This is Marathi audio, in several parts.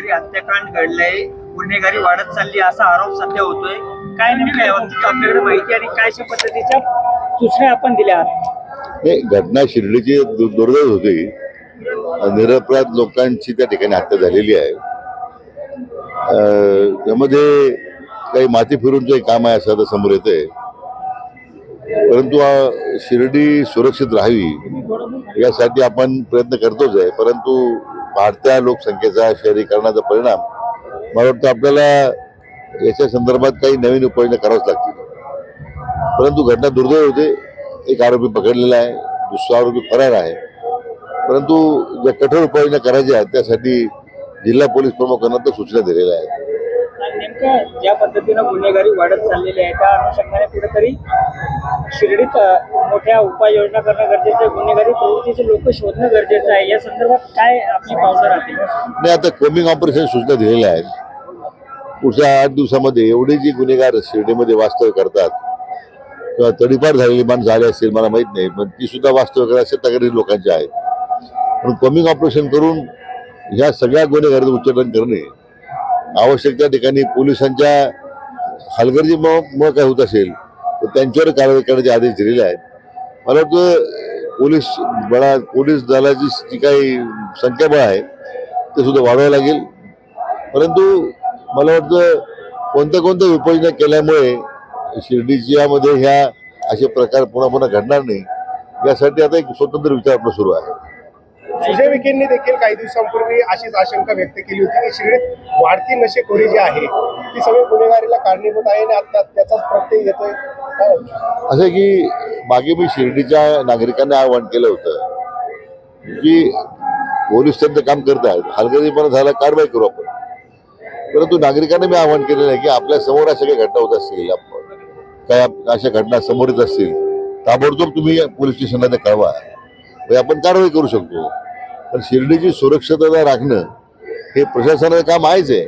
राजगिरी हत्याकांड घडलंय गुन्हेगारी वाढत चालली असा आरोप सध्या होतोय. काय नेमकं याबाबतीत आपल्याकडे माहिती आणि काय अशा पद्धतीच्या सूचना आपण दिल्या आहात? नाही घटना शिर्डीची दु- दुर्दैव होती. निरपराध लोकांची त्या ठिकाणी हत्या झालेली आहे. अं, त्यामध्ये काही माती फिरूनचं एक काम आहे असं आता समोर येतंय. परंतु अं, शिर्डी सुरक्षित राहावी यासाठी आपण प्रयत्न करतोच आहे. परंतु वाढत्या लोकसंख्येचा शहरीकरणाचा परिणाम मला वाटतं आपल्याला याच्या संदर्भात काही नवीन उपाययोजना कराव्याच लागतील. परंतु घटना दुर्दैव होते. एक आरोपी पकडलेला आहे दुसरा आरोपी फरार आहे. परंतु ज्या कठोर उपाययोजना करायच्या आहेत त्यासाठी जिल्हा पोलीस प्रमुखांना तर सूचना दिलेल्या आहेत. ज्या पद्धतीनं गुन्हेगारी वाढत चाललेली आहे त्या अनुषंगाने कुठेतरी शिर्डीत मोठ्या उपाययोजना करणं गरजेचं आहे. गुन्हेगारी प्रवृत्तीचे लोक शोधणं गरजेचं आहे. या संदर्भात काय आपली पावलं राहते नाही आता कोमिंग ऑपरेशन सूचना दिलेल्या आहेत. पुढच्या आठ दिवसामध्ये एवढे जी गुन्हेगार शिर्डीमध्ये वास्तव्य करतात किंवा तडीपार झालेली माणसं झाली असतील मला माहीत नाही पण ती सुद्धा वास्तव्य करत अशा तक्रारी लोकांच्या आहेत. म्हणून कमिंग ऑपरेशन करून ह्या सगळ्या गुन्हेगारांचं उच्चाटन करणे आवश्यक त्या ठिकाणी पोलिसांच्या हलगर्जीमुळे काय होत असेल त्यांच्यावर कारवाई करण्याचे आदेश दिलेले आहेत. मला वाटतं पोलीस बळा पोलीस दलाची जी काही संख्याबळ आहे ते सुद्धा वाढवावं लागेल. परंतु मला वाटतं कोणत्या कोणत्या उपाययोजना केल्यामुळे शिर्डीच्यामध्ये ह्या असे प्रकार पुन्हा पुन्हा घडणार नाही यासाठी आता एक स्वतंत्र विचार आपला सुरू आहे. सुजय विखेंनी देखील काही दिवसांपूर्वी अशीच आशंका व्यक्त केली होती की शिर्डीत वाढती नशेखोरी जी आहे ती सगळी गुन्हेगारीला कारणीभूत आहे आणि आता त्याचाच प्रत्यय येतोय. असं आहे की मागे मी शिर्डीच्या नागरिकांना आवाहन केलं होतं की पोलीस त्यांचं काम करत आहेत. हलगर्जीपणा झाला कारवाई करू आपण. परंतु नागरिकांना मी आवाहन केलेलं आहे की आपल्यासमोर अशा काही घटना होत असतील काय अशा घटना समोर येत असतील ताबडतोब तुम्ही पोलीस स्टेशनला ते कळवा म्हणजे आपण कारवाई करू शकतो. पण शिर्डीची सुरक्षितता राखणं हे प्रशासनाचं काम आहेच आहे.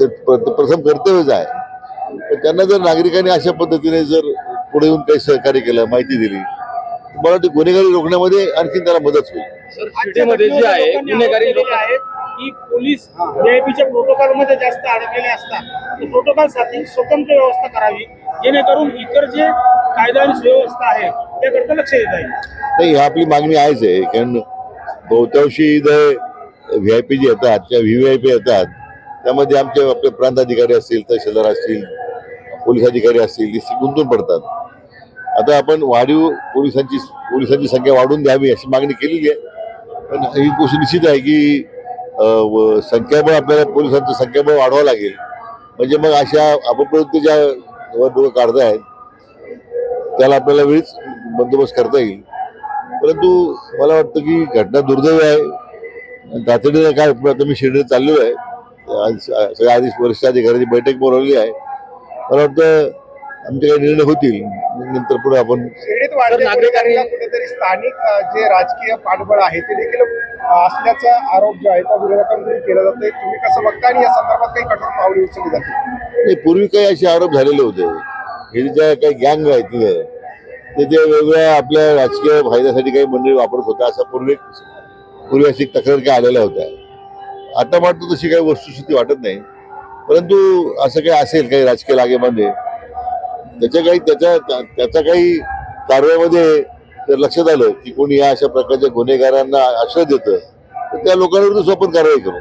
ते प्र- प्रथम कर्तव्यच आहे. त्यांना जर नागरिकांनी अशा पद्धतीने जर पुढे येऊन काही सहकार्य केलं माहिती दिली मला वाटतं गुन्हेगारी रोखण्यामध्ये आणखी त्याला मदत होईल. शिर्डीमध्ये जे आहे गुन्हेगारी लोक आहेत की पोलीस व्हीआयपीच्या प्रोटोकॉलमध्ये जास्त अडकलेले असतात प्रोटोकॉलसाठी स्वतंत्र व्यवस्था करावी जेणेकरून इतर जे कायदा आणि सुव्यवस्था आहे त्याकडे लक्ष देता येईल. नाही ही आपली मागणी आहेच आहे कारण बहुतांशी इथं व्ही आय पी जे येतात किंवा व्ही आय पी येतात त्यामध्ये आमचे आपले प्रांत अधिकारी असतील तहसीलदार असतील पोलीस अधिकारी असतील ते गुंतून पडतात. आता आपण वाढीव पोलिसांची पोलिसांची संख्या वाढवून द्यावी अशी मागणी केलेली आहे. पण ही गोष्ट निश्चित आहे की संख्याबळ आपल्याला पोलिसांचं संख्याबळ वाढवावं लागेल. म्हणजे मग अशा अपप्रवृत्तीच्या वर डोळं काढतायत त्याला आपल्याला वेळीच बंदोबस्त करता येईल. परंतु मला वाटतं की घटना दुर्दैवी आहे. तातडीनं काय आता मी शिर्डीत चाललेलो आहे सगळ्या आधी वरिष्ठ अधिकाऱ्यांची बैठक बोलवली आहे. मला वाटतं आमचे काही निर्णय होतील. मग नंतर पुढे आपण वाढत्या नागरिकांना कुठेतरी स्थानिक अ, जे राजकीय पाठबळ आहे ते देखील अ, असल्याचा आरोप जो आहे त्या विरोधकांकडून केला जातोय. तुम्ही कसं बघता आणि या संदर्भात काही कठोर पावले उचलली जातील? नाही पूर्वी काही असे आरोप झालेले होते. हे ज्या काही गँग आहेत तिथं ते ते वेगवेगळ्या आपल्या राजकीय फायद्यासाठी काही मंडळी वापरत होत्या असा पूर्वी पूर्वी अशी तक्रार काही आलेल्या होत्या. आता मात्र तशी काही वस्तुस्थिती वाटत नाही. परंतु असं काही असेल काही राजकीय लागेमध्ये त्याच्या काही त्याच्या त्या- त्याचा काही कारवाईमध्ये जर लक्षात आलं की कोणी या अशा प्रकारच्या गुन्हेगारांना आश्रय देतं तर त्या लोकांवर आपण कारवाई करू.